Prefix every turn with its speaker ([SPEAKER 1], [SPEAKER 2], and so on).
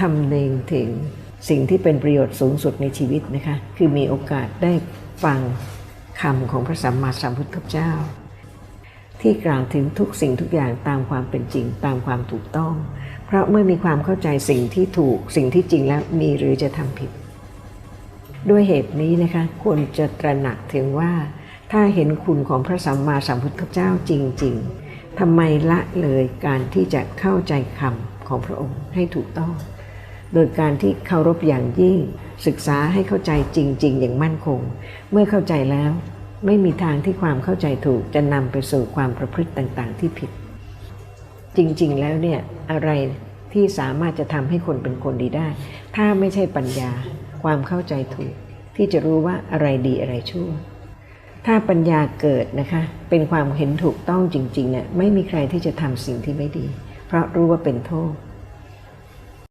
[SPEAKER 1] คำนึงถึงสิ่งที่เป็นประโยชน์สูงสุดในชีวิตนะคะ คือมีโอกาสได้ฟังคำของพระสัมมาสัมพุทธเจ้า ที่กล่าวถึงทุกสิ่งทุกอย่างตามความเป็นจริงตามความถูกต้อง เพราะเมื่อมีความเข้าใจสิ่งที่ถูกสิ่งที่จริงแล้วมีหรือจะทำผิด ด้วยเหตุนี้นะคะ ควรจะตระหนักถึงว่า ถ้าเห็นคุณของพระสัมมาสัมพุทธเจ้าจริง ๆทำไมละเลยการที่จะเข้าใจคำของพระองค์ให้ถูกต้อง โดยการที่เคารพอย่างยิ่ง ศึกษาให้เข้าใจจริง ๆ อย่างมั่นคง เมื่อเข้าใจแล้ว ไม่มีทางที่ความเข้าใจถูกจะนำไปสู่ความประพฤติต่างๆ ที่ผิด จริงๆ แล้วเนี่ยอะไรที่สามารถจะทำให้คนเป็นคนดีได้ ถ้าไม่ใช่ปัญญา ความเข้าใจถูก ที่จะรู้ว่าอะไรดีอะไรชั่ว ถ้าปัญญาเกิดนะคะ เป็นความเห็นถูกต้องจริงๆเนี่ยไม่มีใครที่จะทำสิ่งที่ไม่ดี เพราะรู้ว่าเป็นโทษ